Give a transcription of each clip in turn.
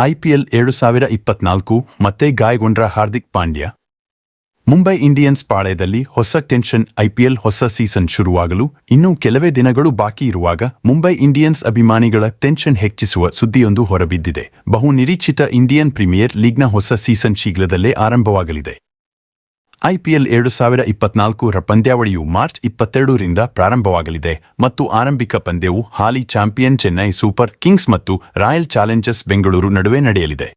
IPL ಎರಡು ಸಾವಿರ ಇಪ್ಪತ್ನಾಲ್ಕು ಮತ್ತೆ ಗಾಯಗೊಂಡ್ರ ಹಾರ್ದಿಕ್ ಪಾಂಡ್ಯ. ಮುಂಬೈ ಇಂಡಿಯನ್ಸ್ ಪಾಳ್ಯದಲ್ಲಿ ಹೊಸ ಟೆನ್ಷನ್ ಐಪಿಎಲ್ ಹೊಸ ಸೀಸನ್ ಶುರುವಾಗಲು ಇನ್ನೂ ಕೆಲವೇ ದಿನಗಳು ಬಾಕಿ ಇರುವಾಗ ಮುಂಬೈ ಇಂಡಿಯನ್ಸ್ ಅಭಿಮಾನಿಗಳ ಟೆನ್ಷನ್ ಹೆಚ್ಚಿಸುವ ಸುದ್ದಿಯೊಂದು ಹೊರಬಿದ್ದಿದೆ. ಬಹು ನಿರೀಕ್ಷಿತ ಇಂಡಿಯನ್ ಪ್ರೀಮಿಯರ್ ಲೀಗ್ನ ಹೊಸ ಸೀಸನ್ ಶೀಘ್ರದಲ್ಲೇ ಆರಂಭವಾಗಲಿದೆ. ಐಪಿಎಲ್ ಎರಡು ಸಾವಿರ ಇಪ್ಪತ್ನಾಲ್ಕರ ಪಂದ್ಯಾವಳಿಯು ಮಾರ್ಚ್ ಇಪ್ಪತ್ತೆರಡರಿಂದ ಪ್ರಾರಂಭವಾಗಲಿದೆ ಮತ್ತು ಆರಂಭಿಕ ಪಂದ್ಯವು ಹಾಲಿ ಚಾಂಪಿಯನ್ ಚೆನ್ನೈ ಸೂಪರ್ ಕಿಂಗ್ಸ್ ಮತ್ತು ರಾಯಲ್ ಚಾಲೆಂಜರ್ಸ್ ಬೆಂಗಳೂರು ನಡುವೆ ನಡೆಯಲಿದೆ.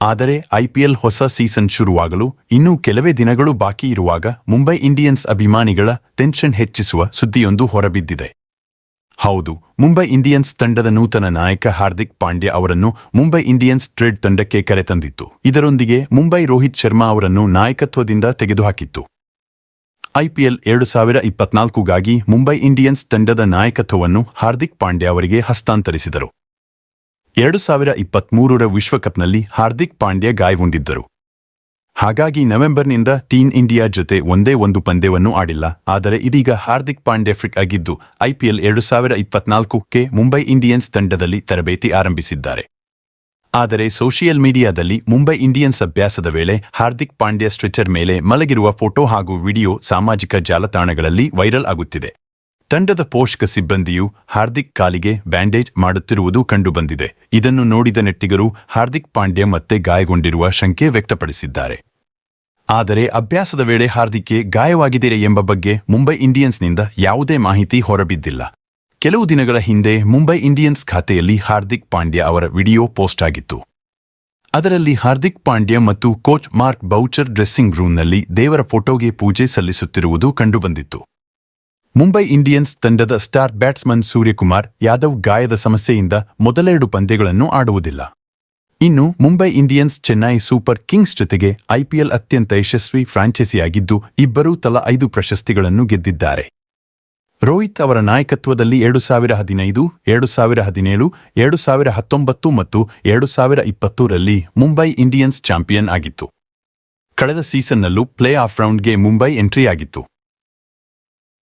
ಆದರೆ ಐಪಿಎಲ್ ಹೊಸ ಸೀಸನ್ ಶುರುವಾಗಲು ಇನ್ನೂ ಕೆಲವೇ ದಿನಗಳು ಬಾಕಿ ಇರುವಾಗ ಮುಂಬೈ ಇಂಡಿಯನ್ಸ್ ಅಭಿಮಾನಿಗಳ ಟೆನ್ಷನ್ ಹೆಚ್ಚಿಸುವ ಸುದ್ದಿಯೊಂದು ಹೊರಬಿದ್ದಿದೆ. ಹೌದು, ಮುಂಬೈ ಇಂಡಿಯನ್ಸ್ ತಂಡದ ನೂತನ ನಾಯಕ ಹಾರ್ದಿಕ್ ಪಾಂಡ್ಯ ಅವರನ್ನು ಮುಂಬೈ ಇಂಡಿಯನ್ಸ್ ಟ್ರೇಡ್ ತಂಡಕ್ಕೆ ಕರೆತಂದಿತ್ತು ಇದರೊಂದಿಗೆ ಮುಂಬೈ ರೋಹಿತ್ ಶರ್ಮಾ ಅವರನ್ನು ನಾಯಕತ್ವದಿಂದ ತೆಗೆದುಹಾಕಿತ್ತು. ಐಪಿಎಲ್ ಎರಡು ಸಾವಿರ ಇಪ್ಪತ್ನಾಲ್ಕುಗಾಗಿ ಮುಂಬೈ ಇಂಡಿಯನ್ಸ್ ತಂಡದ ನಾಯಕತ್ವವನ್ನು ಹಾರ್ದಿಕ್ ಪಾಂಡ್ಯ ಅವರಿಗೆ ಹಸ್ತಾಂತರಿಸಿದರು. ಎರಡು ಸಾವಿರ ಇಪ್ಪತ್ಮೂರರ ವಿಶ್ವಕಪ್ನಲ್ಲಿ ಹಾರ್ದಿಕ್ ಪಾಂಡ್ಯ ಗಾಯಗೊಂಡಿದ್ದರು. ಹಾಗಾಗಿ ನವೆಂಬರ್ನಿಂದ ಟೀಮ್ ಇಂಡಿಯಾ ಜೊತೆ ಒಂದೇ ಒಂದು ಪಂದ್ಯವನ್ನು ಆಡಿಲ್ಲ. ಆದರೆ ಇದೀಗ ಹಾರ್ದಿಕ್ ಪಾಂಡ್ಯ ಫ್ರಿಕ್ ಆಗಿದ್ದು ಐಪಿಎಲ್ ಎರಡು ಸಾವಿರ ಇಪ್ಪತ್ನಾಲ್ಕಕ್ಕೆ ಮುಂಬೈ ಇಂಡಿಯನ್ಸ್ ತಂಡದಲ್ಲಿ ತರಬೇತಿ ಆರಂಭಿಸಿದ್ದಾರೆ. ಆದರೆ ಸೋಷಿಯಲ್ ಮೀಡಿಯಾದಲ್ಲಿ ಮುಂಬೈ ಇಂಡಿಯನ್ಸ್ ಅಭ್ಯಾಸದ ವೇಳೆ ಹಾರ್ದಿಕ್ ಪಾಂಡ್ಯ ಸ್ಟ್ರೆಚರ್ ಮೇಲೆ ಮಲಗಿರುವ ಫೋಟೋ ಹಾಗೂ ವಿಡಿಯೋ ಸಾಮಾಜಿಕ ಜಾಲತಾಣಗಳಲ್ಲಿ ವೈರಲ್ ಆಗುತ್ತಿದೆ. ತಂಡದ ಪೋಷಕ ಸಿಬ್ಬಂದಿಯು ಹಾರ್ದಿಕ್ ಕಾಲಿಗೆ ಬ್ಯಾಂಡೇಜ್ ಮಾಡುತ್ತಿರುವುದು ಕಂಡುಬಂದಿದೆ. ಇದನ್ನು ನೋಡಿದ ನೆಟ್ಟಿಗರು ಹಾರ್ದಿಕ್ ಪಾಂಡ್ಯ ಮತ್ತೆ ಗಾಯಗೊಂಡಿರುವ ಶಂಕೆ ವ್ಯಕ್ತಪಡಿಸಿದ್ದಾರೆ. ಆದರೆ ಅಭ್ಯಾಸದ ವೇಳೆ ಹಾರ್ದಿಕ್ಗೆ ಗಾಯವಾಗಿದೆಯೇ ಎಂಬ ಬಗ್ಗೆ ಮುಂಬೈ ಇಂಡಿಯನ್ಸ್ನಿಂದ ಯಾವುದೇ ಮಾಹಿತಿ ಹೊರಬಿದ್ದಿಲ್ಲ. ಕೆಲವು ದಿನಗಳ ಹಿಂದೆ ಮುಂಬೈ ಇಂಡಿಯನ್ಸ್ ಖಾತೆಯಲ್ಲಿ ಹಾರ್ದಿಕ್ ಪಾಂಡ್ಯ ಅವರ ವಿಡಿಯೋ ಪೋಸ್ಟ್ ಆಗಿತ್ತು. ಅದರಲ್ಲಿ ಹಾರ್ದಿಕ್ ಪಾಂಡ್ಯ ಮತ್ತು ಕೋಚ್ ಮಾರ್ಕ್ ಬೌಚರ್ ಡ್ರೆಸ್ಸಿಂಗ್ ರೂಮ್ನಲ್ಲಿ ದೇವರ ಫೋಟೋಗೆ ಪೂಜೆ ಸಲ್ಲಿಸುತ್ತಿರುವುದು ಕಂಡುಬಂದಿತ್ತು. ಮುಂಬೈ ಇಂಡಿಯನ್ಸ್ ತಂಡದ ಸ್ಟಾರ್ ಬ್ಯಾಟ್ಸ್ಮನ್ ಸೂರ್ಯಕುಮಾರ್ ಯಾದವ್ ಗಾಯದ ಸಮಸ್ಯೆಯಿಂದ ಮೊದಲೆರಡು ಪಂದ್ಯಗಳನ್ನು ಆಡುವುದಿಲ್ಲ. ಇನ್ನು Mumbai Indians Chennai super kings ಜೊತೆಗೆ ಐಪಿಎಲ್ ಅತ್ಯಂತ ಯಶಸ್ವಿ ಫ್ರಾಂಚೈಸಿಯಾಗಿದ್ದು ಇಬ್ಬರೂ ತಲಾ ಐದು ಪ್ರಶಸ್ತಿಗಳನ್ನು ಗೆದ್ದಿದ್ದಾರೆ. ರೋಹಿತ್ ಅವರ ನಾಯಕತ್ವದಲ್ಲಿ ಎರಡು ಸಾವಿರ ಹದಿನೈದು, ಎರಡು ಸಾವಿರ ಹದಿನೇಳು, ಎರಡು ಸಾವಿರ ಹತ್ತೊಂಬತ್ತು ಮತ್ತು ಎರಡು ಸಾವಿರ ಇಪ್ಪತ್ತೂರಲ್ಲಿ ಮುಂಬೈ ಇಂಡಿಯನ್ಸ್ ಚಾಂಪಿಯನ್ ಆಗಿತ್ತು. ಕಳೆದ ಸೀಸನ್ನಲ್ಲೂ ಪ್ಲೇ ಆಫ್ ರೌಂಡ್ಗೆ ಮುಂಬೈ ಎಂಟ್ರಿ ಆಗಿತ್ತು